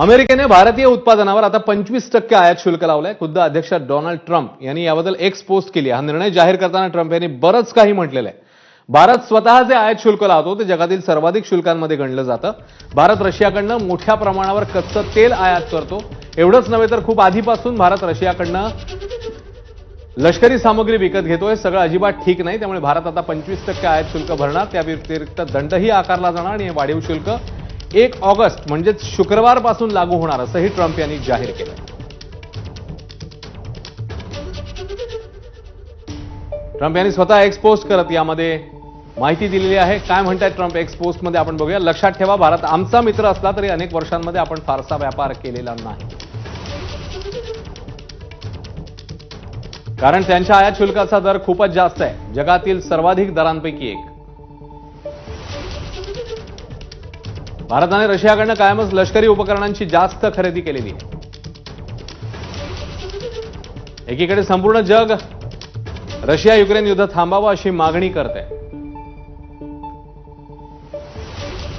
अमेरिकेने भारतीय उत्पादनावर आता पंचवीस टक्के आयात शुल्क लावलंय. खुद्द अध्यक्ष डोनाल्ड ट्रम्प यांनी याबद्दल एक्स पोस्ट केली हा निर्णय जाहीर करताना ट्रम्प यांनी बरंच काही म्हटलेलं आहे. भारत स्वतः जे आयात शुल्क लावतो ते जगातील सर्वाधिक शुल्कांमध्ये गणलं जातं. भारत रशियाकडनं मोठ्या प्रमाणावर कच्चं तेल आयात करतो. एवढंच नव्हे तर खूप आधीपासून भारत रशियाकडनं लष्करी सामग्री विकत घेतोय. सगळं अजिबात ठीक नाही. त्यामुळे भारत आता पंचवीस टक्के आयात शुल्क भरणार. त्या व्यतिरिक्त दंडही आकारला जाणार आणि हे वाढीव शुल्क एक ऑगस्ट म्हणजेच शुक्रवारपासून लागू होणार असंही ट्रम्प यांनी जाहीर केलं. ट्रम्प यांनी स्वतः एक्सपोस्ट करत यामध्ये माहिती दिलेली आहे. काय म्हणताय ट्रम्प एक्सपोस्टमध्ये आपण बघूया. लक्षात ठेवा भारत आमचा मित्र असला तरी अनेक वर्षांमध्ये आपण फारसा व्यापार केलेला नाही. कारण त्यांच्या आयात शुल्काचा दर खूपच जास्त आहे. जगातील सर्वाधिक दरांपैकी एक. भारताने रशियाकडनं कायमच लष्करी उपकरणांची जास्त खरेदी केलेली आहे. एकीकडे संपूर्ण जग रशिया युक्रेन युद्ध थांबावं अशी मागणी करते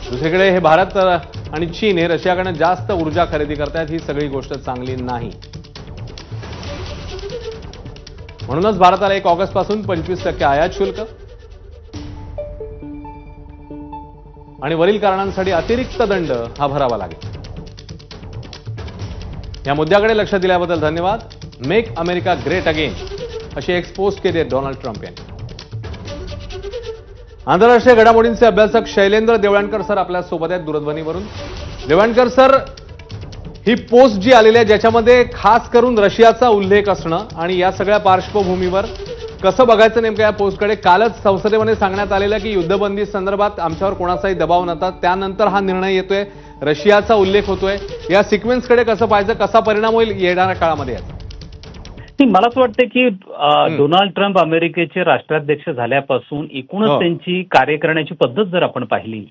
दुसरीकडे हे भारत आणि चीन हे रशियाकडनं जास्त ऊर्जा खरेदी करतायत ही सगळी गोष्ट चांगली नाही. म्हणूनच भारताला एक ऑगस्टपासून पंचवीस टक्के आयात शुल्क आणि वरील कारणांसाठी अतिरिक्त दंड हा भरावा लागेल. या मुद्द्याकडे लक्ष दिल्याबद्दल धन्यवाद. मेक अमेरिका ग्रेट अगेन अशी एक्सपोज केली आहे डोनाल्ड ट्रम्प यांनी. आंतरराष्ट्रीय घडामोडींचे अभ्यासक शैलेंद्र देवळणकर सर आपल्यासोबत आहेत दूरध्वनीवरून. देवळणकर सर ही पोस्ट जी आलेली आहे ज्याच्यामध्ये खास करून रशियाचा उल्लेख असणं आणि या सगळ्या पार्श्वभूमीवर कसं बघायचं नेमकं या पोस्टकडे? कालच संसदेमध्ये सांगण्यात आलेलं की युद्धबंदी संदर्भात आमच्यावर कोणाचाही दबाव नव्हता. त्यानंतर हा निर्णय येतोय. रशियाचा उल्लेख होतोय. या सिक्वेन्सकडे कसं पाहिजे कसा परिणाम होईल येणाऱ्या काळामध्ये याचा? असं वाटतं की डोनाल्ड ट्रम्प अमेरिकेचे राष्ट्राध्यक्ष झाल्यापासून एकूणच हो. त्यांची कार्य करण्याची पद्धत जर आपण पाहिली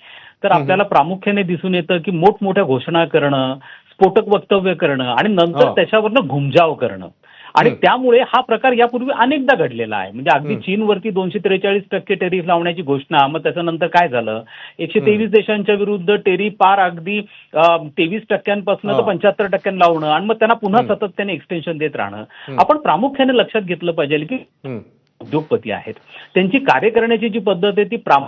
तर आपल्याला प्रामुख्याने दिसून येतं की मोठमोठ्या घोषणा करणं स्फोटक वक्तव्य करणं आणि नंतर हो. त्याच्यावरनं घुमजाव करणं. आणि. त्यामुळे हा प्रकार यापूर्वी अनेकदा घडलेला आहे म्हणजे अगदी चीनवरती दोनशे त्रेचाळीस टक्के टेरिफ लावण्याची घोषणा मग त्याच्यानंतर काय झालं एकशे तेवीस देशांच्या विरुद्ध टेरिफ पार अगदी तेवीस टक्क्यांपासून. तर पंच्याहत्तर टक्क्यांनी लावणं आणि मग त्यांना पुन्हा. सातत्याने एक्सटेन्शन देत राहणं. आपण प्रामुख्याने लक्षात घेतलं पाहिजे की. उद्योगपती आहेत त्यांची कार्य करण्याची जी पद्धत आहे ती प्राम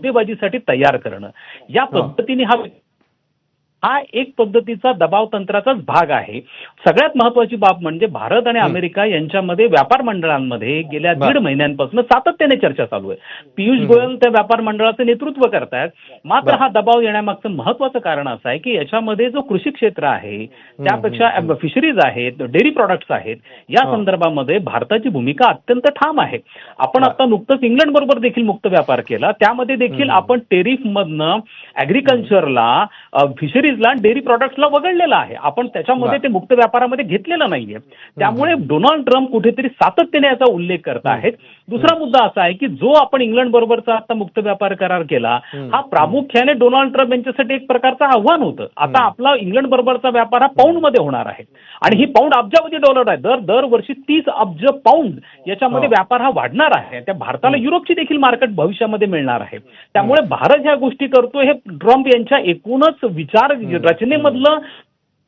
सौदेबाजीसाठी तयार करणं या. पद्धतीने हा हा एक पद्धतीचा दबाव तंत्राचाच भाग आहे सगळ्यात महत्वाची बाब म्हणजे भारत आणि. अमेरिका यांच्यामध्ये व्यापार मंडळांमध्ये गेल्या. दीड महिन्यांपासून सातत्याने चर्चा चालू आहे पियुष. गोयल त्या व्यापार मंडळाचं नेतृत्व करतायत मात्र. हा दबाव येण्यामागचं महत्वाचं कारण असं आहे की याच्यामध्ये जो कृषी क्षेत्र आहे त्यापेक्षा. फिशरीज आहेत डेअरी प्रॉडक्ट्स आहेत या हो. संदर्भामध्ये भारताची भूमिका अत्यंत ठाम आहे आपण. आता नुकतंच इंग्लंड बरोबर देखील मुक्त व्यापार केला त्यामध्ये देखील. आपण टेरिफ मधनं ऍग्रिकल्चरला फिशरीजला डेअरी प्रॉडक्ट्सला वगळलेलं आहे. आपण त्याच्यामध्ये. ते मुक्त व्यापारामध्ये घेतलेलं नाहीये. त्यामुळे डोनाल्ड ट्रम्प कुठेतरी सातत्याने याचा उल्लेख करत आहेत. दुसरा मुद्दा असा आहे की जो आपण इंग्लंड बरोबरचा आता मुक्त व्यापार करार केला हं. प्रामुख्याने डोनाल्ड ट्रम्प यांच्यासाठी एक प्रकारचं आव्हान होतं. आता. आपला इंग्लंड बरोबरचा व्यापार हा पाऊंडमध्ये होणार आहे. आणि ही पाऊंड अब्जावधी डॉलर आहे. दर दरवर्षी तीस अब्ज पाऊंड याच्यामध्ये हो. व्यापार हा वाढणार आहे. त्या भारताला. युरोपची देखील मार्केट भविष्यामध्ये मिळणार आहे. त्यामुळे भारत ह्या गोष्टी करतो हे ट्रम्प यांच्या एकूणच विचार रचनेमधलं.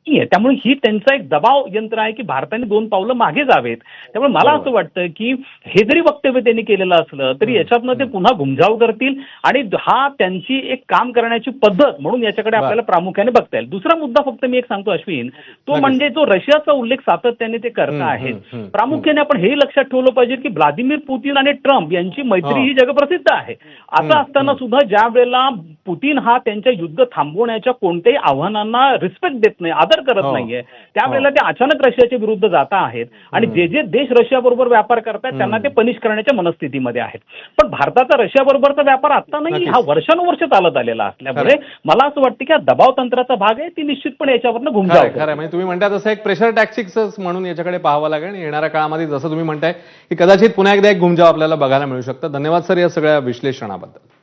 त्यामुळे ही त्यांचा एक दबाव यंत्र आहे की भारताने दोन पावलं मागे जावेत त्यामुळे मला. असं वाटतं की हे जरी वक्तव्य त्यांनी केलेलं असलं तरी. याच्यातनं ते पुन्हा घुमजाव करतील आणि हा त्यांची एक काम करण्याची पद्धत म्हणून याच्याकडे. आपल्याला प्रामुख्याने बघता येईल दुसरा मुद्दा फक्त मी एक सांगतो अश्विन तो. म्हणजे जो रशियाचा उल्लेख सातत्याने ते करत आहेत प्रामुख्याने आपण हे लक्षात ठेवलं पाहिजे की व्लादिमीर पुतीन आणि ट्रम्प यांची मैत्री हो. जगप्रसिद्ध आहे असं हं, असताना. सुद्धा ज्या वेळेला पुतीन हा त्यांच्या युद्ध थांबवण्याच्या कोणत्याही आव्हानांना रिस्पेक्ट देत नाही आदर करत हो. नाहीये त्यावेळेला ते अचानक रशियाच्या विरुद्ध जात आहेत आणि हं. जे जे देश रशिया बरोबर व्यापार करतात त्यांना हं. ते पनिश करण्याच्या मनस्थितीमध्ये आहेत पण भारताचा रशिया बरोबरचा व्यापार आता नाही. हा वर्षानुवर्ष चालत आलेला असल्यामुळे मला असं वाटतं की हा दबाव तंत्राचा भाग आहे ती निश्चितपणे याच्यावरनं म्हणजे तुम्ही म्हणताय तसं एक प्रेशर टॅक्सिक्स म्हणून याच्याकडे पाहावं लागेल आणि येणाऱ्या काळामध्ये जसं तुम्ही म्हणताय की कदाचित पुन्हा एकदा एक घुमजाव आपल्याला बघायला मिळू शकतं धन्यवाद सर या सगळ्या विश्लेषणाबद्दल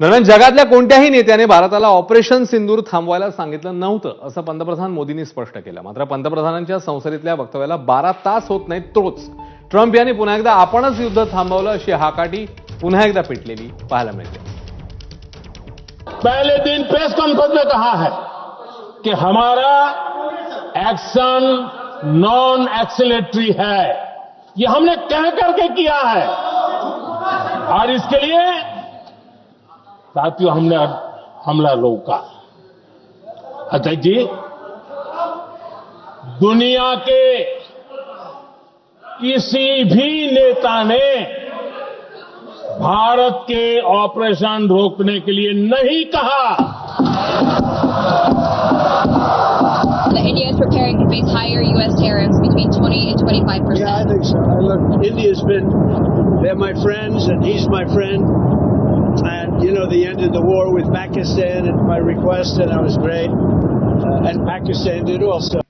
दरम्यान जगातल्या कोणत्याही नेत्याने भारताला ऑपरेशन सिंदूर थांबवायला सांगितलं नव्हतं असं पंतप्रधान मोदींनी स्पष्ट केलं. मात्र पंतप्रधानांच्या संसदेतल्या वक्तव्याला बारा तास होत नाहीत तोच. ट्रम्प यांनी पुन्हा एकदा आपणच युद्ध थांबवलं अशी हाकाटी पुन्हा एकदा पेटलेली पाहायला मिळते. पहले दिन प्रेस कॉन्फ्रेंस में कहा है कि हमारा एक्शन नॉन एक्सिलेटरी है। ये हमने कह करके किया है। और इसके लिए साथियों हमने हमला रोका अध्यक्ष जी दुनिया के किसी भी नेता ने भारत के ऑपरेशन रोकने के लिए नहीं कहा India is preparing to face higher U.S. tariffs between 20 and 25 percent. Yeah, I think so. I look, India's been, they're my friends, and he's my friend. And, you know, they ended the war with Pakistan at my request, and that was great. Uh, and Pakistan did also.